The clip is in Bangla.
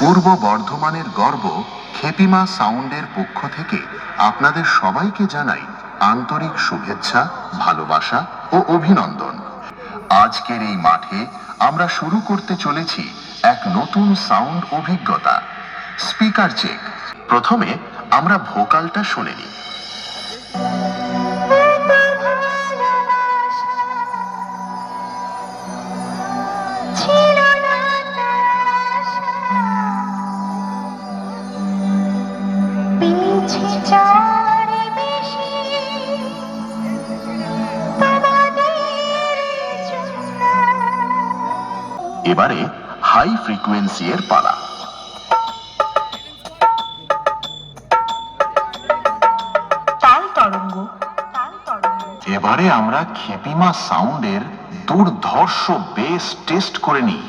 পূর্ব বর্ধমানের গর্ব খেপিমা সাউন্ডের পক্ষ থেকে আপনাদের সবাইকে জানাই আন্তরিক শুভেচ্ছা, ভালোবাসা ও অভিনন্দন। আজকের এই মাঠে আমরা শুরু করতে চলেছি এক নতুন সাউন্ড অভিজ্ঞতা। Speaker check. প্রথমে আমরা ভোকালটা শুনে নিই। বেশি, এবারে হাই ফ্রিকোয়েন্সি এর পালা। এবারে আমরা খেপিমা সাউন্ডের দুর্ধর্ষ বেস টেস্ট করে নিই।